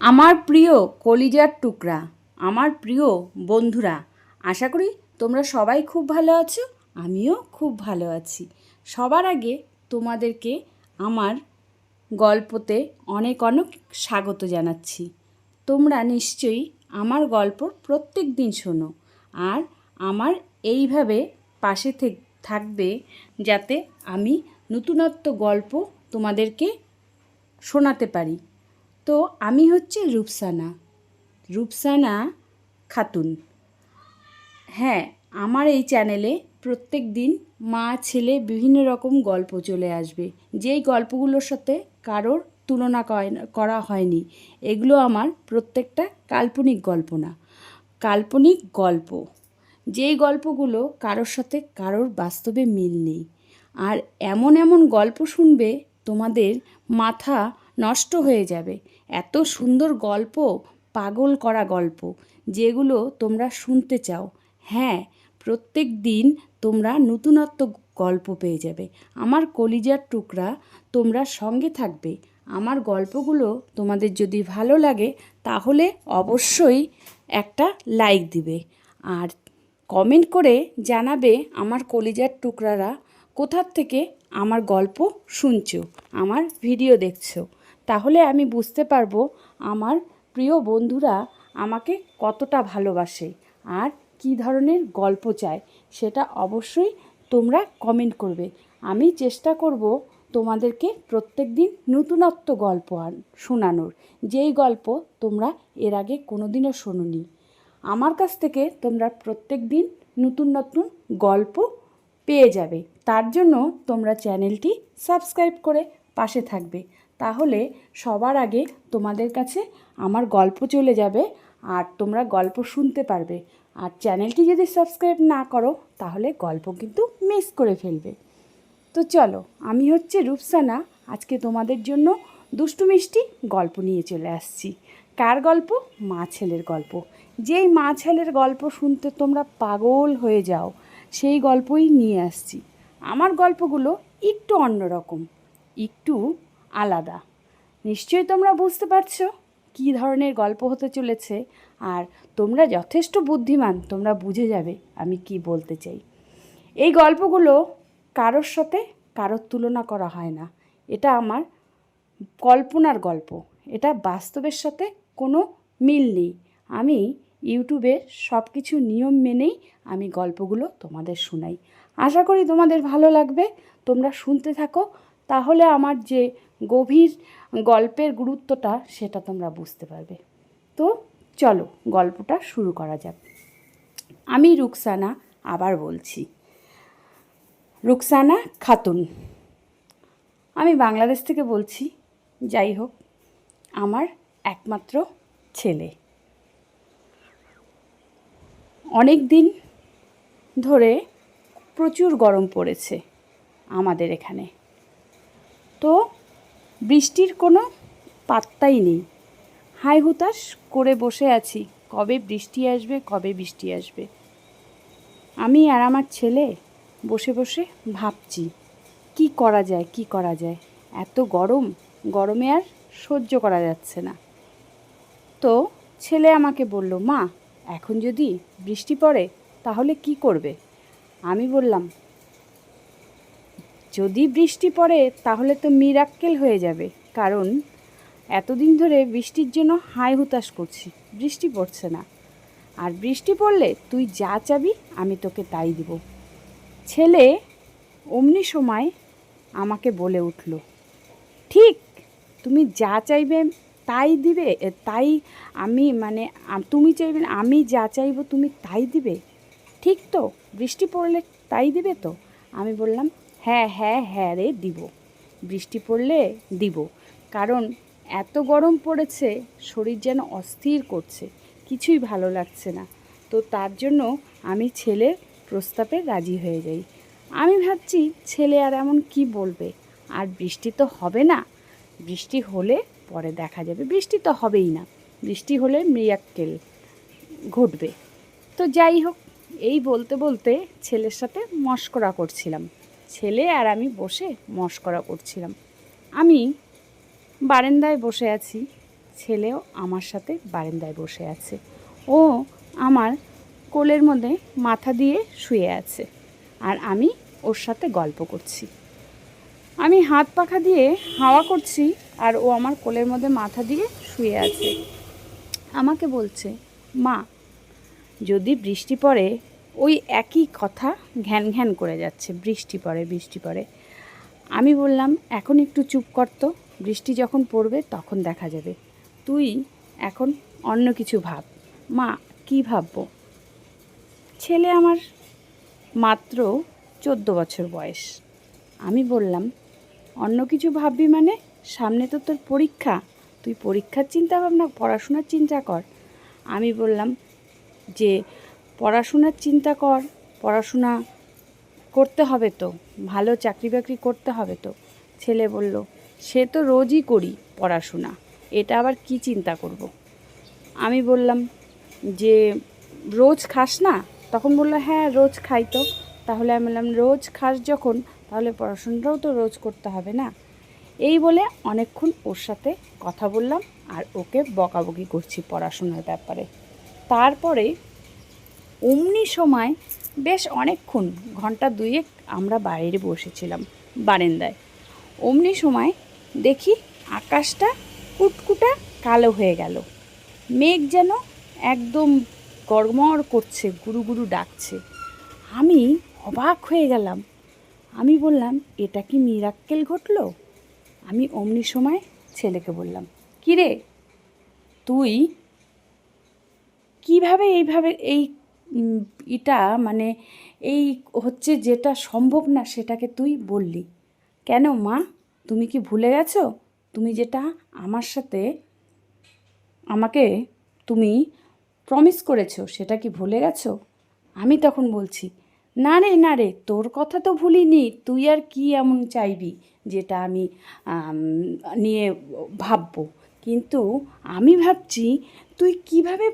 আমার প্রিয় কলিজার টুকরা, আমার প্রিয় বন্ধুরা, আশা করি তোমরা সবাই খুব ভালো আছো, আমিও খুব ভালো আছি। সবার আগে তোমাদেরকে আমার গল্পতে অনেক অনেক স্বাগত জানাচ্ছি। তোমরা নিশ্চয়ই আমার গল্প প্রত্যেক দিন শোনো আর আমার এইভাবে পাশে থেক- থাকবে যাতে আমি নতুনত্ব গল্প তোমাদেরকে শোনাতে পারি। তো আমি হচ্ছে রূপসানা। রূপসানা খাতুন। হ্যাঁ আমার এই চ্যানেলে প্রত্যেক দিন মা, ছেলে বিভিন্ন রকম গল্প চলে আসবে। যেই গল্পগুলোর সাথে কারোর তুলনা করা হয়নি, এগুলো আমার প্রত্যেকটা কাল্পনিক গল্প না, কাল্পনিক গল্প। যেই গল্পগুলো কারোর সাথে কারোর বাস্তবে মিল নেই। আর এমন এমন গল্প শুনবে তোমাদের মাথা নষ্ট হয়ে যাবে। এত সুন্দর গল্প, পাগল করা গল্প, যেগুলো তোমরা শুনতে চাও। হ্যাঁ প্রত্যেক দিন তোমরা নতুনত্ব গল্প পেয়ে যাবে। আমার কলিজার টুকরা তোমরা সঙ্গে থাকবে। আমার গল্পগুলো তোমাদের যদি ভালো লাগে, তাহলে অবশ্যই একটা লাইক দিবে। আর কমেন্ট করে জানাবে আমার কলিজার টুকরারা কোথার থেকে আমার গল্প শুনছো, আমার ভিডিও দেখছ। তাহলে আমি বুঝতে পারব আমার প্রিয় বন্ধুরা আমাকে কতটা ভালোবাসে আর কী ধরনের গল্প চায়। সেটা অবশ্যই তোমরা কমেন্ট করবে। আমি চেষ্টা করব তোমাদেরকে প্রত্যেক দিন নতুনত্ব গল্প আন শোনানোর। যেই গল্প তোমরা এর আগে কোনোদিনও শোনোনি। আমার কাছ থেকে তোমরা প্রত্যেক দিন নতুন নতুন গল্প পেয়ে যাবে। তার জন্য তোমরা চ্যানেলটি সাবস্ক্রাইব করে পাশে থাকবে। তাহলে সবার আগে তোমাদের কাছে আমার গল্প চলে যাবে আর তোমরা গল্প শুনতে পারবে। আর চ্যানেলটি যদি সাবস্ক্রাইব না করো, তাহলে গল্প কিন্তু মিস করে ফেলবে। তো চলো, আমি হচ্ছে রূপসানা। আজকে তোমাদের জন্য দুষ্টু মিষ্টি গল্প নিয়ে চলে আসছি। কার গল্প? মা ছেলের গল্প। যেই মা ছেলের গল্প শুনতে তোমরা পাগল হয়ে যাও, সেই গল্পই নিয়ে আসছি। আমার গল্পগুলো একটু অন্যরকম। একটু আলাদা। নিশ্চয়ই তোমরা বুঝতে পারছ কী ধরনের গল্প হতে চলেছে আর তোমরা যথেষ্ট বুদ্ধিমান, তোমরা বুঝে যাবে আমি কি বলতে চাই। এই গল্পগুলো কারোর সাথে কারোর তুলনা করা হয় না। এটা আমার কল্পনার গল্প। এটা বাস্তবের সাথে কোনো মিল নেই। আমি ইউটিউবে সব কিছু নিয়ম মেনেই আমি গল্পগুলো তোমাদের শোনাই। আশা করি তোমাদের ভালো লাগবে। তোমরা শুনতে থাকো। তাহলে আমার যে গভীর গল্পের গুরুত্বটা সেটা তোমরা বুঝতে পারবে। তো চলো গল্পটা শুরু করা যাক। আমি রুকসানা আবার বলছি। রুকসানা খাতুন। আমি বাংলাদেশ থেকে বলছি, যাই হোক, আমার একমাত্র ছেলে। অনেক দিন ধরে প্রচুর গরম পড়েছে আমাদের এখানে। তো বৃষ্টির কোনো পাত্তাই নেই। হাই হুতাশ করে বসে আছি, কবে বৃষ্টি আসবে, কবে বৃষ্টি আসবে। আমি আর আমার ছেলে বসে বসে ভাবছি, কি করা যায়, কি করা যায়? এত গরম, গরমে আর সহ্য করা যাচ্ছে না। তো ছেলে আমাকে বলল, মা, এখন যদি বৃষ্টি পড়ে তাহলে কি করবে? আমি বললাম যদি বৃষ্টি পড়ে, তাহলে তো মিরাক্কেল হয়ে যাবে। কারণ, এতদিন ধরে বৃষ্টির জন্য হাই হুতাশ করছি। বৃষ্টি পড়ছে না। আর বৃষ্টি পড়লে তুই যা চাবি, আমি তোকে তাই দিব। ছেলে অমনি সময় আমাকে বলে উঠল, ঠিক, তুমি যা চাইবে তাই দিবে তাই আমি মানে তুমি চাইবে, আমি যা চাইব তুমি তাই দিবে। ঠিক তো, বৃষ্টি পড়লে তাই দিবে তো? আমি বললাম হ্যাঁ হ্যাঁ হ্যাঁ রে, দিব। বৃষ্টি পড়লে দিব। কারণ এত গরম পড়েছে, শরীর যেন অস্থির করছে, কিছুই ভালো লাগছে না। তো তার জন্য আমি ছেলের প্রস্তাবে রাজি হয়ে যাই। আমি ভাবছি ছেলে আর এমন কি বলবে? আর বৃষ্টি তো হবে না। বৃষ্টি হলে পরে দেখা যাবে। বৃষ্টি তো হবেই না। বৃষ্টি হলে মিরাক্কেল ঘটবে। তো যাই হোক, এই বলতে বলতে ছেলের সাথে মস্করা করছিলাম। ছেলে আর আমি বসে মস্করা করছিলাম। আমি বারান্দায় বসে আছি, ছেলেও আমার সাথে বারান্দায় বসে আছে। ও আমার কোলের মধ্যে মাথা দিয়ে শুয়ে আছে আর আমি ওর সাথে গল্প করছি। আমি হাত পাখা দিয়ে হাওয়া করছি আর ও আমার কোলের মধ্যে মাথা দিয়ে শুয়ে আছে। আমাকে বলছে, মা, যদি বৃষ্টি পড়ে ওই একই কথা ঘ্যান ঘ্যান করে যাচ্ছে, বৃষ্টি পড়ে বৃষ্টি পড়ে। আমি বললাম, এখন একটু চুপ করতো বৃষ্টি যখন পড়বে তখন দেখা যাবে। তুই এখন অন্য কিছু ভাব। মা, কি ভাববো? ছেলে আমার মাত্র চোদ্দ বছর বয়স। আমি বললাম, অন্য কিছু ভাববি মানে? সামনে তো তোর পরীক্ষা। তুই পরীক্ষার চিন্তা ভাবনা পড়াশোনার চিন্তা কর। আমি বললাম যে পড়াশোনার চিন্তা কর, পড়াশোনা করতে হবে তো, ভালো চাকরি বাকরি করতে হবে তো, ছেলে বলল। সে তো রোজই করি পড়াশোনা, এটা আবার কি চিন্তা করব। আমি বললাম যে, রোজ খাস না? তখন বলল হ্যাঁ রোজ খাই তো। তাহলে আমি বললাম, রোজ খাস যখন, তাহলে পড়াশোনাটাও তো রোজ করতে হবে না? এই বলে অনেকক্ষণ ওর সাথে কথা বললাম আর ওকে বকাবকি করছি পড়াশোনার ব্যাপারে। তারপরে অমনি সময় বেশ অনেকক্ষণ, ঘণ্টা দুয়েক আমরা বাইরে বসেছিলাম বারেন্দায়। অমনি সময় দেখি আকাশটা কুটকুটা কালো হয়ে গেল। মেঘ যেন একদম গড়মড় করছে, গুরু গুরু ডাকছে। আমি অবাক হয়ে গেলাম। আমি বললাম, এটা কি মিরাক্কেল ঘটলো? আমি অমনি সময় ছেলেকে বললাম, কিরে, তুই কীভাবে এইভাবে এই এটা মানে এই হচ্ছে যেটা সম্ভব না সেটাকে তুই বললি। কেন মা? তুমি কি ভুলে গেছো? তুমি যেটা আমার সাথে আমাকে তুমি প্রমিস করেছ সেটা কি ভুলে গেছো? আমি তখন বলছি, না রে না রে, তোর কথা তো ভুলিনি, তুই আর কি এমন চাইবি? যেটা আমি, নিয়ে ভাববো। কিন্তু আমি ভাবছি, তুই কীভাবে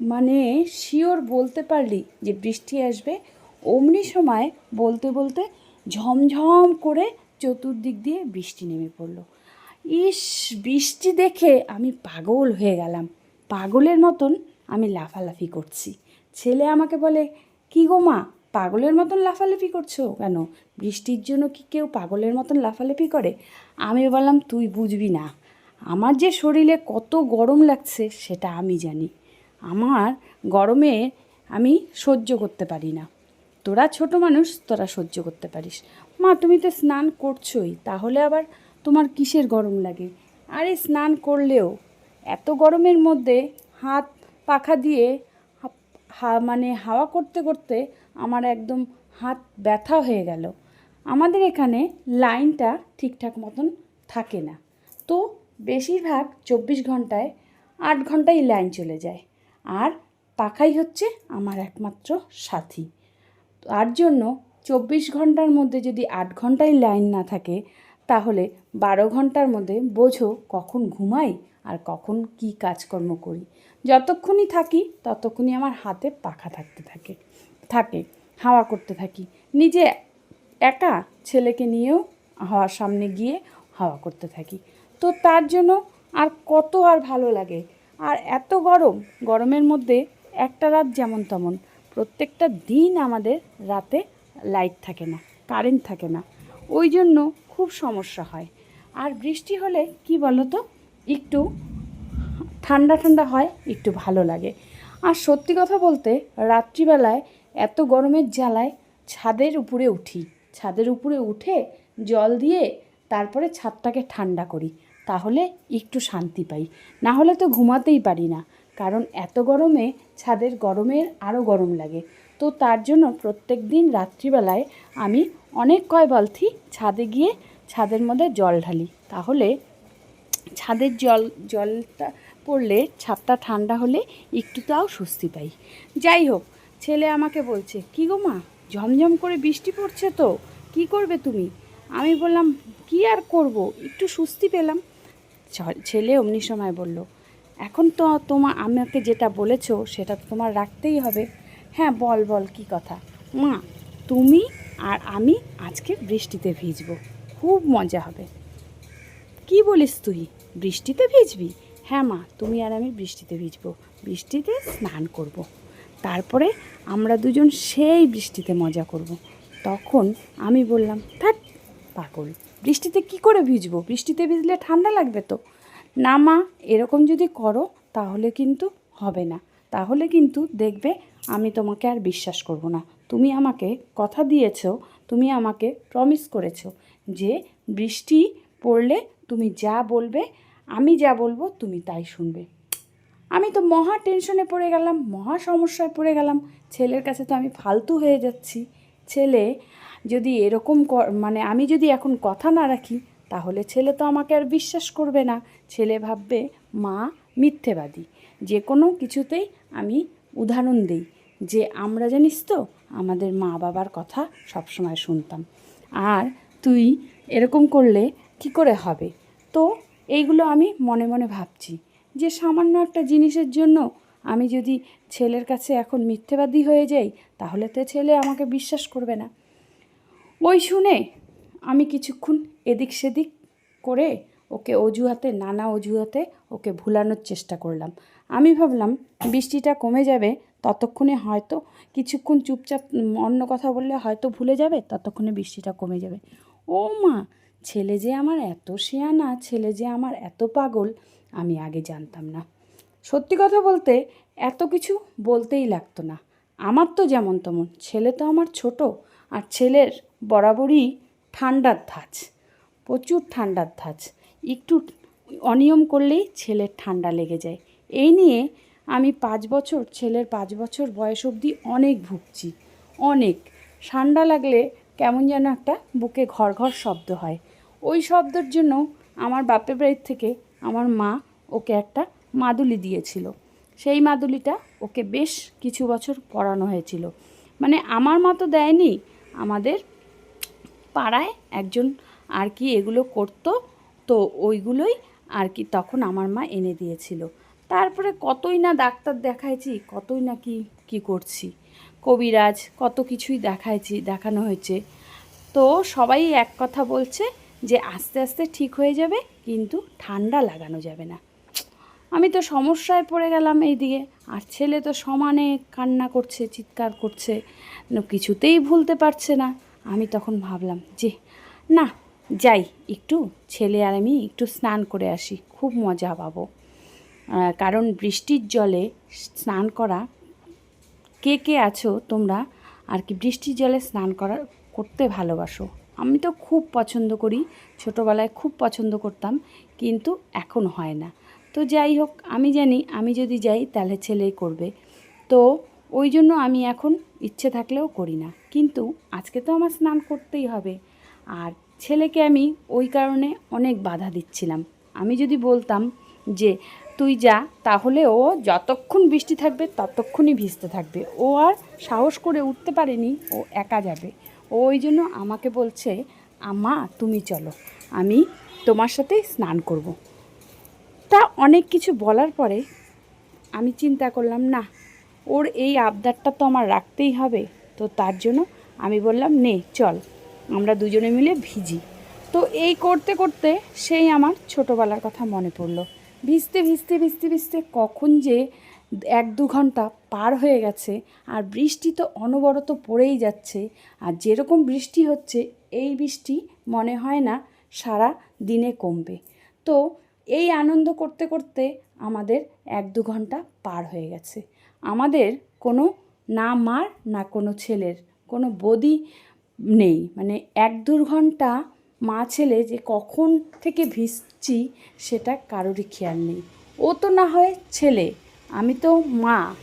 মানে শিওর বলতে পারলি যে বৃষ্টি আসবে, অমনি সময় বলতে বলতে ঝমঝম করে চতুর্দিক দিয়ে বৃষ্টি নেমে পড়ল। ইস, বৃষ্টি দেখে আমি পাগল হয়ে গেলাম। পাগলের মতন আমি লাফালাফি করছি। ছেলে আমাকে বলে, কি গো মা, পাগলের মতন লাফালাফি করছ কেন? বৃষ্টির জন্য কি কেউ পাগলের মতন লাফালাফি করে? আমি বললাম, তুই বুঝবি না। আমার যে শরীরে কত গরম লাগছে, সেটা আমি জানি। আমার গরমে আমি সহ্য করতে পারি না। তোরা ছোট মানুষ, তোরা সহ্য করতে পারিস। মা, তুমি তো স্নান করছোই, তাহলে আবার তোমার কিসের গরম লাগে? আরে, স্নান করলেও এত গরমের মধ্যে হাত পাখা দিয়ে হা- মানে হাওয়া করতে করতে আমার একদম হাত ব্যথা হয়ে গেল। আমাদের এখানে লাইনটা ঠিকঠাক মতন থাকে না। তো বেশিরভাগ চব্বিশ ঘন্টায় আট ঘন্টাই লাইন চলে যায়। আর পাখাই হচ্ছে আমার একমাত্র সাথী। তার জন্য চব্বিশ ঘণ্টার মধ্যে যদি আট ঘন্টায় লাইন না থাকে, তাহলে বারো ঘণ্টার মধ্যে বোঝো কখন ঘুমাই আর কখন কি কাজকর্ম করি। যতক্ষণই থাকি, ততক্ষণই আমার হাতে পাখা থাকতে থাকে থাকে, হাওয়া করতে থাকি। নিজে একা ছেলেকে নিয়েও হাওয়ার সামনে গিয়ে হাওয়া করতে থাকি। তো তার জন্য আর কত আর ভালো লাগে আর এত গরম, গরমের মধ্যে একটা রাত যেমন তেমন। প্রত্যেকটা দিন আমাদের রাতে লাইট থাকে না কারেন্ট থাকে না। ওই জন্য খুব সমস্যা হয়। আর বৃষ্টি হলে কি বলো তো একটু ঠান্ডা ঠান্ডা হয়, একটু ভালো লাগে। আর সত্যি কথা বলতে, রাত্রিবেলায় এত গরমের জ্বালায় ছাদের উপরে উঠি। ছাদের উপরে উঠে জল দিয়ে তারপরে ছাদটাকে ঠান্ডা করি। তাহলে একটু শান্তি পাই। না হলে তো ঘুমাতেই পারি না, কারণ এত গরমে ছাদের গরমের আরও গরম লাগে। তো তার জন্য প্রত্যেক দিন রাত্রিবেলায় আমি অনেক কয় বালতি ছাদে গিয়ে ছাদের মধ্যে জল ঢালি। তাহলে ছাদের জল, জলটা পড়লে, ছাদটা ঠান্ডা হলে একটু তাও স্বস্তি পাই। যাই হোক, ছেলে আমাকে বলছে, কি গো মা, ঝমঝম করে বৃষ্টি পড়ছে তো, কি করবে তুমি? আমি বললাম, কি আর করব? একটু স্বস্তি পেলাম। ছেলে অমনি সময় বলল, এখন তো তোমার আমাকে যেটা বলেছ সেটা তো তোমার রাখতেই হবে। হ্যাঁ বল বল, কি কথা? মা, তুমি আর আমি আজকে বৃষ্টিতে ভিজবো, খুব মজা হবে। কি বলিস তুই? বৃষ্টিতে ভিজবি? হ্যাঁ মা, তুমি আর আমি বৃষ্টিতে ভিজবো, বৃষ্টিতে স্নান করব। তারপরে আমরা দুজন সেই বৃষ্টিতে মজা করব। তখন আমি বললাম থাক পাগল। বৃষ্টিতে কি করে ভিজবো? বৃষ্টিতে ভিজলে ঠান্ডা লাগবে তো। না মা, এরকম যদি করো, তাহলে কিন্তু হবে না। তাহলে কিন্তু দেখবে আমি তোমাকে আর বিশ্বাস করব না। তুমি আমাকে কথা দিয়েছ, তুমি আমাকে প্রমিস করেছ যে বৃষ্টি পড়লে তুমি যা বলবে, আমি যা বলব, তুমি তাই শুনবে। আমি তো মহা টেনশনে পড়ে গেলাম, মহা সমস্যায় পড়ে গেলাম। ছেলের কাছে তো আমি ফালতু হয়ে যাচ্ছি। ছেলে যদি এরকম মানে আমি যদি এখন কথা না রাখি, তাহলে ছেলে তো আমাকে আর বিশ্বাস করবে না। ছেলে ভাববে, মা মিথ্যেবাদী। যে কোনো কিছুতেই আমি উদাহরণ দিই। যে আমরা জানিস তো, আমাদের মা বাবার কথা সবসময় শুনতাম। আর তুই এরকম করলে কি করে হবে? তো এইগুলো আমি মনে মনে ভাবছি। যে সামান্য একটা জিনিসের জন্য আমি যদি ছেলের কাছে এখন মিথ্যেবাদী হয়ে যাই, তাহলে তো ছেলে আমাকে বিশ্বাস করবে না। ওই শুনে আমি কিছুক্ষণ এদিক সেদিক করে ওকে অজুহাতে, নানা অজুহাতে ওকে ভুলানোর চেষ্টা করলাম। আমি ভাবলাম, বৃষ্টিটা কমে যাবে ততক্ষণে হয়তো কিছুক্ষণ চুপচাপ অন্য কথা বললে হয়তো ভুলে যাবে, ততক্ষণে বৃষ্টিটা কমে যাবে। ও মা, ছেলে যে আমার এত শেয়ানা, ছেলে যে আমার এত পাগল, আমি আগে জানতাম না। সত্যি কথা বলতে এত কিছু বলতেই লাগতো না। আমার তো যেমন তেমন, ছেলে তো আমার ছোট, আর ছেলের বরাবরই ঠান্ডার ধাঁচ, প্রচুর ঠান্ডার ধাঁচ। একটু অনিয়ম করলেই ছেলের ঠান্ডা লেগে যায়। এই নিয়ে আমি পাঁচ বছর, ছেলের পাঁচ বছর বয়স অবধি অনেক ভুগছি, অনেক। ঠান্ডা লাগলে কেমন যেন একটা বুকে ঘর ঘর শব্দ হয়। ওই শব্দের জন্য আমার বাপের বাড়ির থেকে আমার মা ওকে একটা মাদুলি দিয়েছিল। সেই মাদুলিটা ওকে বেশ কিছু বছর পড়ানো হয়েছিল। মানে আমার মা তো দেয়নি, আমাদের পাড়ায় একজন আর কি এগুলো করতো, তো ওইগুলোই আর কি তখন আমার মা এনে দিয়েছিল। তারপরে কতই না ডাক্তার দেখাইছি, কতই না কি কি করছি। কবিরাজ, কত কিছুই দেখাইছি, দেখানো হয়েছে। তো সবাই এক কথা বলছে যে আস্তে আস্তে ঠিক হয়ে যাবে, কিন্তু ঠান্ডা লাগানো যাবে না। আমি তো সমস্যায় পড়ে গেলাম এইদিকে। আর ছেলে তো সমানে কান্না করছে, চিৎকার করছে, কিছুতেই ভুলতে পারছে না। আমি তখন ভাবলাম যে না, যাই, একটু ছেলে আর আমি একটু স্নান করে আসি, খুব মজা পাবো। কারণ বৃষ্টির জলে স্নান করা, কে কে আছো তোমরা, আর কি বৃষ্টির জলে স্নান করার করতে ভালোবাসো? আমি তো খুব পছন্দ করি, ছোটোবেলায় খুব পছন্দ করতাম, কিন্তু এখন হয় না। তো যাই হোক, আমি জানি, আমি যদি যাই তাহলে ছেলেই করবে। তো ওই জন্য আমি এখন ইচ্ছে থাকলেও করি না। কিন্তু আজকে তো আমার স্নান করতেই হবে। আর ছেলেকে আমি ওই কারণে অনেক বাধা দিচ্ছিলাম। আমি যদি বলতাম যে, তুই যা, তাহলে ও যতক্ষণ বৃষ্টি থাকবে, ততক্ষণই ভিজতে থাকবে। ও আর সাহস করে উঠতে পারেনি, ও একা যাবে। ও ওই জন্য আমাকে বলছে আমা তুমি চলো, আমি তোমার সাথেই স্নান করব। তা অনেক কিছু বলার পরে আমি চিন্তা করলাম, না, ওর এই আবদারটা তো আমার রাখতেই হবে। তো তার জন্য আমি বললাম, নে, চল, আমরা দুজনে মিলে ভিজি। তো এই করতে করতে সেই আমার ছোটোবেলার কথা মনে পড়ল। ভিজতে ভিজতে ভিজতে ভিজতে কখন যে এক দু ঘণ্টা পার হয়ে গেছে আর বৃষ্টি তো অনবরত পড়েই যাচ্ছে আর যেরকম বৃষ্টি হচ্ছে, এই বৃষ্টি মনে হয় না সারা দিনে কমবে। তো এই আনন্দ করতে করতে আমাদের এক দু ঘণ্টা পার হয়ে গেছে। আমাদের কোনো না মার, না কোনো ছেলের। কোনো বদি নেই। মানে এক দু ঘণ্টা মা ছেলে যে কখন থেকে ভিজছি সেটা কারোরই খেয়াল নেই। ও তো না হয় ছেলে। আমি তো মা।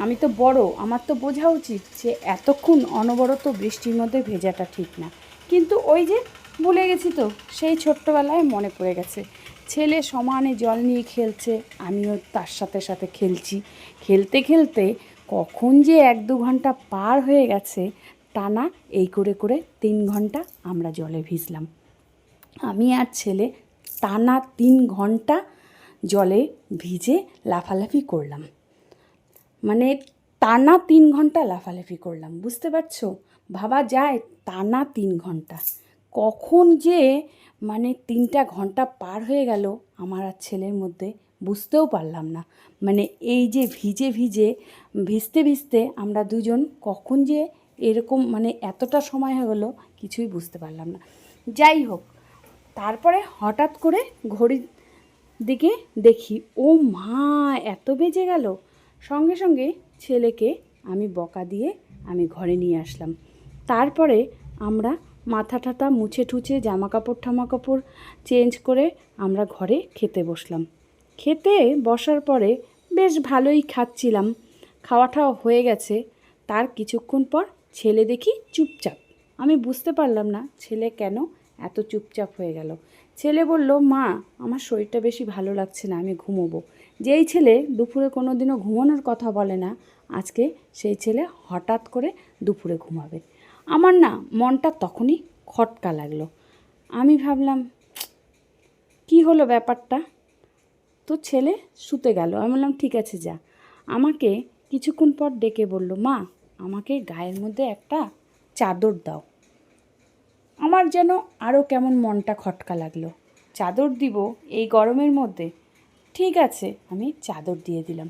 আমি তো বড়। আমার তো বোঝা উচিত যে এতক্ষণ অনবরত বৃষ্টির মধ্যে ভেজাটা ঠিক না। কিন্তু ওই যে ভুলে গেছি তো, সেই ছোট্টবেলায় মনে পড়ে গেছে। ছেলে সমানে জল নিয়ে খেলছে, আমিও তার সাথে সাথে খেলছি। খেলতে খেলতে কখন যে এক দু ঘণ্টা পার হয়ে গেছে টানা এই করে করে তিন ঘণ্টা আমরা জলে ভিজলাম। আমি আর ছেলে টানা তিন ঘণ্টা জলে ভিজে লাফালাফি করলাম। মানে টানা তিন ঘণ্টা লাফালাফি করলাম, বুঝতে পারছ? ভাবা যায় টানা তিন ঘণ্টা। কখন যে মানে তিনটা ঘণ্টা পার হয়ে গেল আমার আর ছেলের মধ্যে বুঝতেও পারলাম না। মানে এই যে ভিজে ভিজে, ভিজতে ভিজতে আমরা দুজন কখন যে এরকম মানে এতটা সময় হয়ে গেলো কিছুই বুঝতে পারলাম না। যাই হোক, তারপরে হঠাৎ করে ঘড়ির দিকে দেখি, ও মা, এত বেজে গেল। সঙ্গে সঙ্গে ছেলেকে আমি বকা দিয়ে আমি ঘরে নিয়ে আসলাম। তারপরে আমরা মাথা ঠাতা মুছে ঠুছে জামা কাপড় ঠামা কাপড় চেঞ্জ করে আমরা ঘরে খেতে বসলাম। খেতে বসার পরে বেশ ভালোই খাচ্ছিলাম। খাওয়াটাও হয়ে গেছে। তার কিছুক্ষণ পর ছেলে দেখি চুপচাপ। আমি বুঝতে পারলাম না ছেলে কেন এত চুপচাপ হয়ে গেল। ছেলে বলল, মা, আমার শরীরটা বেশি ভালো লাগছে না, আমি ঘুমোবো। যেই ছেলে দুপুরে কোনো দিনও ঘুমানোর কথা বলে না, আজকে সেই ছেলে হঠাৎ করে দুপুরে ঘুমাবে। আমার না মনটা তখনই খটকা লাগল। আমি ভাবলাম, কি হলো ব্যাপারটা? তো ছেলে শুতে গেল। আমি বললাম, ঠিক আছে, যা। আমাকে কিছুক্ষণ পর ডেকে বলল, মা, আমাকে গায়ের মধ্যে একটা চাদর দাও। আমার যেন আরও কেমন মনটা খটকা লাগল। চাদর দিব এই গরমের মধ্যে? ঠিক আছে। আমি চাদর দিয়ে দিলাম।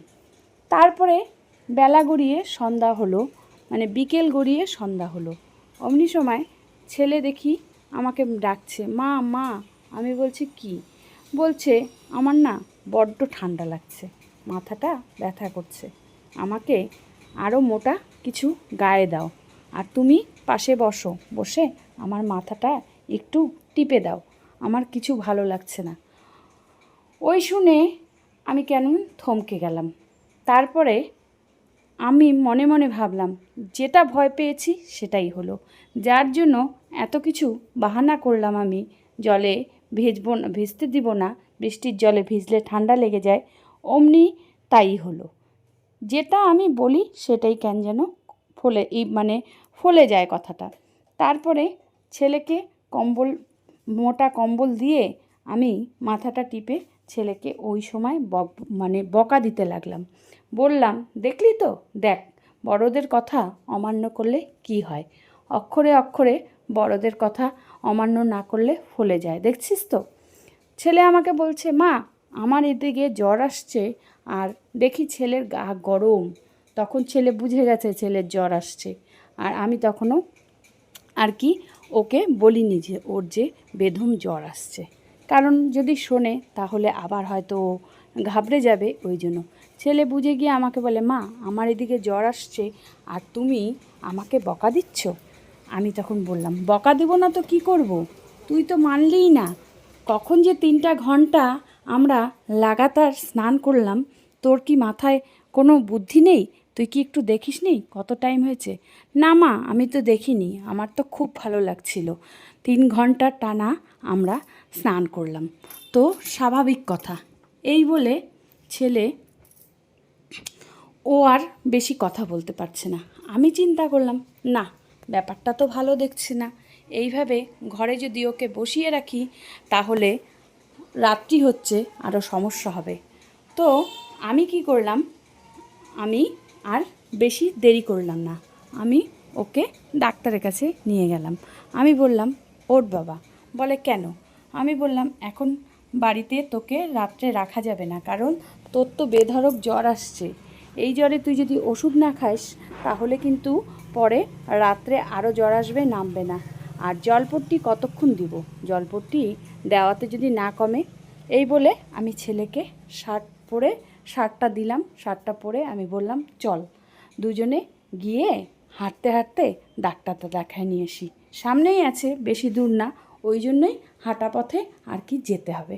তারপরে বেলা গড়িয়ে সন্ধ্যা হলো মানে বিকেল গড়িয়ে সন্ধ্যা হলো। অমনি সময় ছেলে দেখি আমাকে ডাকছে, মা মা। আমি বলছি, কি? বলছে, আমার না বড্ড ঠান্ডা লাগছে, মাথাটা ব্যথা করছে। আমাকে আরও মোটা কিছু গায়ে দাও, আর তুমি পাশে বসো, বসে আমার মাথাটা একটু টিপে দাও, আমার কিছু ভালো লাগছে না। ওই শুনে আমি কেমন থমকে গেলাম। তারপরে আমি মনে মনে ভাবলাম, যেটা ভয় পেয়েছি সেটাই হলো। যার জন্য এত কিছু বাহানা করলাম আমি, জলে ভিজবো না ভিজতে দিব না বৃষ্টির জলে ভিজলে ঠান্ডা লেগে যায়, অমনি তাই হলো। যেটা আমি বলি সেটাই কেন যেন ফলে মানে ফলে যায় কথাটা। তারপরে ছেলেকে কম্বল, মোটা কম্বল দিয়ে আমি মাথাটা টিপে ছেলেকে ওই সময় বক- মানে বকা দিতে লাগলাম। বললাম, দেখলি তো? দেখ, বড়দের কথা অমান্য করলে কি হয়? অক্ষরে অক্ষরে বড়দের কথা অমান্য না করলে ফলে যায়। দেখছিস তো? ছেলে আমাকে বলছে, মা, আমার এদিকে জ্বর আসছে আর দেখি ছেলের গা গরম। তখন ছেলে বুঝে গেছে ছেলের জ্বর আসছে। আর আমি তখনও আর কি ওকে বলিনি যে ওর যে বেধম জ্বর আসছে। কারণ যদি শোনে তাহলে আবার হয়তো ঘাবড়ে যাবে ওই জন্য। ছেলে বুঝে গিয়ে আমাকে বলে, মা, আমার এদিকে জ্বর আসছে আর তুমি আমাকে বকা দিচ্ছ? আমি তখন বললাম, বকা দেবো না তো কি করব? তুই তো মানলিই না। কখন যে তিনটা ঘণ্টা আমরা লাগাতার স্নান করলাম, তোর কি মাথায় কোনো বুদ্ধি নেই? তুই কি একটু দেখিস নি কত টাইম হয়েছে? না মা, আমি তো দেখিনি, আমার তো খুব ভালো লাগছিল। তিন ঘণ্টা টানা আমরা স্নান করলাম। তো স্বাভাবিক কথা, এই বলে ছেলে ও আর বেশি কথা বলতে পারছে না। আমি চিন্তা করলাম, না, ব্যাপারটা তো ভালো দেখছি না। এইভাবে ঘরে যদি ওকে বসিয়ে রাখি, তাহলে রাত্রি হচ্ছে আরও সমস্যা হবে। তো আমি কি করলাম? আমি আর বেশি দেরি করলাম না। আমি ওকে ডাক্তারের কাছে নিয়ে গেলাম। আমি বললাম, ওর বাবা। বলে, কেন? আমি বললাম, এখন বাড়িতে তোকে রাত্রে রাখা যাবে না, কারণ তোর তো বেধরক জ্বর আসছে। এই জ্বরে তুই যদি ওষুধ না খাস, তাহলে কিন্তু পরে রাত্রে আরও জ্বর আসবে, নামবে না। আর জলপট্টি কতক্ষণ দিব? জলপট্টি দেওয়াতে যদি না কমে, এই বলে আমি ছেলেকে শার্ট পরে, শার্টটা দিলাম, শার্টটা পরে আমি বললাম, চল। দুজনে গিয়ে হাঁটতে হাঁটতে ডাক্তারটা দেখায় নিয়ে আসি। সামনেই আছে, বেশি দূর না, ওই জন্যই হাঁটা পথে আর কি যেতে হবে।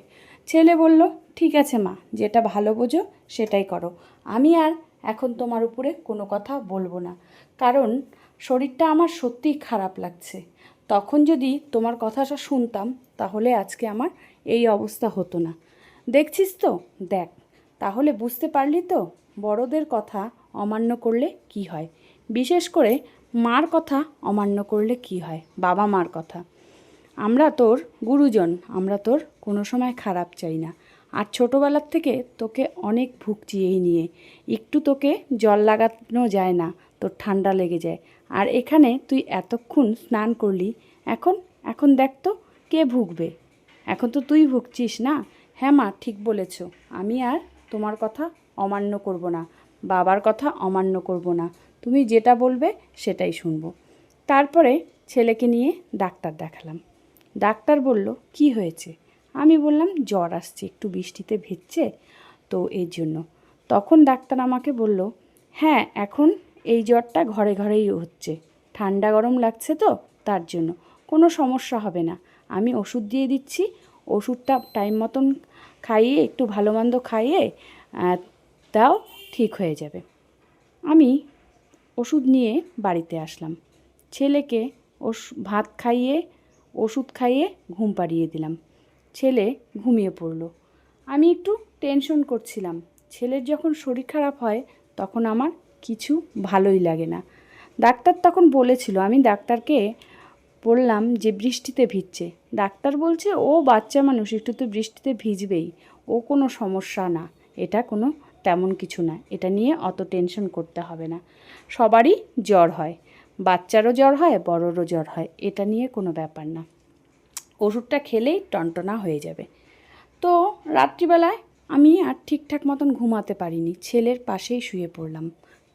ছেলে বলল, ঠিক আছে মা, যেটা ভালো বোঝো সেটাই করো। আমি আর এখন তোমার উপরে কোনো কথা বলব না। কারণ শরীরটা আমার সত্যিই খারাপ লাগছে। তখন যদি তোমার কথাটা শুনতাম, তাহলে আজকে আমার এই অবস্থা হতো না। দেখছিস তো? দেখ, তাহলে বুঝতে পারলি তো বড়দের কথা অমান্য করলে কি হয়। বিশেষ করে মার কথা অমান্য করলে কি হয়, বাবা মার কথা। আমরা তোর গুরুজন, আমরা তোর কোনো সময় খারাপ চাই না। আর ছোটোবেলার থেকে তোকে অনেক ভুগছি এই নিয়ে। একটু তোকে জল লাগানো যায় না, তোর ঠান্ডা লেগে যায়। আর এখানে তুই এতক্ষণ স্নান করলি, এখন এখন দেখ তো কে ভুগবে। এখন তো তুই ভুগছিস না? হ্যাঁ মা, ঠিক বলেছ। আমি আর তোমার কথা অমান্য করব না, বাবার কথা অমান্য করব না। তুমি যেটা বলবে সেটাই শুনব। তারপরে ছেলেকে নিয়ে ডাক্তার দেখালাম। ডাক্তার বলল, কি হয়েছে? আমি বললাম, জ্বর আসছে, একটু বৃষ্টিতে ভিজছে তো এর জন্য। তখন ডাক্তার আমাকে বলল হ্যাঁ এখন এই জ্বরটা ঘরে ঘরেই হচ্ছে। ঠান্ডা গরম লাগছে তো, তার জন্য। কোনো সমস্যা হবে না। আমি ওষুধ দিয়ে দিচ্ছি। ওষুধটা টাইম মতন খাইয়ে, একটু ভালো মন্দ খাইয়ে তাও ঠিক হয়ে যাবে। আমি ওষুধ নিয়ে বাড়িতে আসলাম। ছেলেকে ভাত খাইয়ে, ওষুধ খাইয়ে ঘুম পাড়িয়ে দিলাম। ছেলে ঘুমিয়ে পড়ল। আমি একটু টেনশন করছিলাম। ছেলের যখন শরীর খারাপ হয়, তখন আমার কিছু ভালোই লাগে না। ডাক্তার তখন বলেছিল, আমি ডাক্তারকে বললাম যে বৃষ্টিতে ভিজছে। ডাক্তার বলছে, ও বাচ্চা মানুষ, একটু তো বৃষ্টিতে ভিজবেই। ও কোনো সমস্যা না। এটা কোনো তেমন কিছু না। এটা নিয়ে অত টেনশন করতে হবে না। সবারই জ্বর হয়। বাচ্চারও জ্বর হয়, বড়রও জ্বর হয়। এটা নিয়ে কোনো ব্যাপার না। ওষুধটা খেলেই টনটনা হয়ে যাবে। তো রাত্রিবেলায় আমি আর ঠিকঠাক মতন ঘুমাতে পারিনি। ছেলের পাশেই শুয়ে পড়লাম।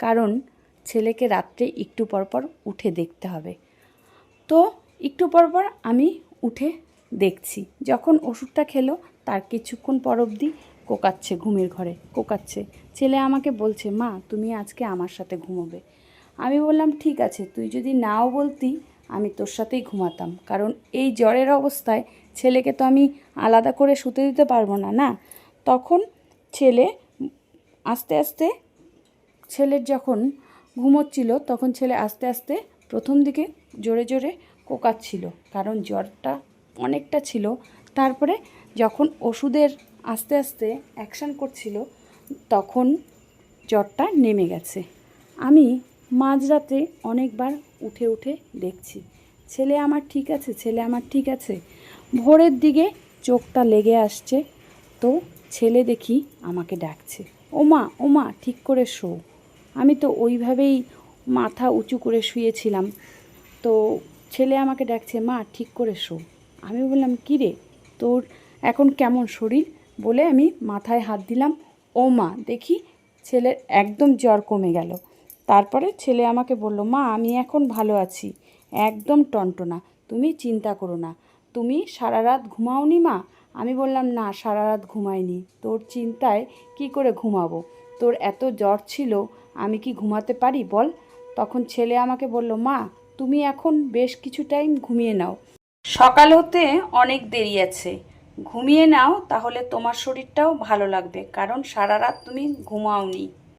কারণ ছেলেকে রাত্রে একটু পর পর উঠে দেখতে হবে। তো একটু পর পর আমি উঠে দেখছি। যখন ওষুধটা খেলো, তার কিছুক্ষণ পর অবধি কোকাচ্ছে ঘুমের ঘরে, কোকাচ্ছে। ছেলে আমাকে বলছে, মা, তুমি আজকে আমার সাথে ঘুমোবে। আমি বললাম, ঠিক আছে, তুই যদি নাও বলতি, আমি তোর সাথেই ঘুমাতাম। কারণ এই জ্বরের অবস্থায় ছেলেকে তো আমি আলাদা করে শুতে দিতে পারব না না? তখন ছেলে আস্তে আস্তে ছেলের যখন ঘুমোচ্ছিল, তখন ছেলে আস্তে আস্তে প্রথম দিকে জোরে জোরে কোকাচ্ছিল, কারণ জ্বরটা অনেকটা ছিল। তারপরে যখন ওষুধের আস্তে আস্তে অ্যাকশান করছিল, তখন জ্বরটা নেমে গেছে। আমি মাঝরাতে অনেকবার উঠে উঠে দেখছি, ছেলে আমার ঠিক আছে, ছেলে আমার ঠিক আছে, ভোরের দিকে চোখটা লেগে আসছে, তো ছেলে দেখি আমাকে ডাকছে, ওমা ওমা, ঠিক করে শো। আমি তো ওইভাবেই মাথা উঁচু করে শুয়েছিলাম। তো ছেলে আমাকে ডাকছে, মা, ঠিক করে শো। আমি বললাম, কী রে? তোর এখন কেমন শরীর? বলে আমি মাথায় হাত দিলাম, ও মা, দেখি। ছেলের একদম জ্বর কমে গেল। তারপরে ছেলে আমাকে বলল, মা, আমি এখন ভালো আছি, একদম টনটনা, তুমি চিন্তা করো না। তুমি সারা রাত ঘুমাওনি মা? আমি বললাম, না, সারা রাত ঘুমাইনি। তোর চিন্তায় কি করে ঘুমাবো? তোর এত জ্বর ছিল আমি কি ঘুমাতে পারি, বল। তখন ছেলে আমাকে বলল, মা, তুমি এখন বেশ কিছু টাইম ঘুমিয়ে নাও। সকাল হতে অনেক দেরি আছে। ঘুমিয়ে নাও, তাহলে তোমার শরীরটাও ভালো লাগবে, কারণ সারা রাত তুমি ঘুমাওনি।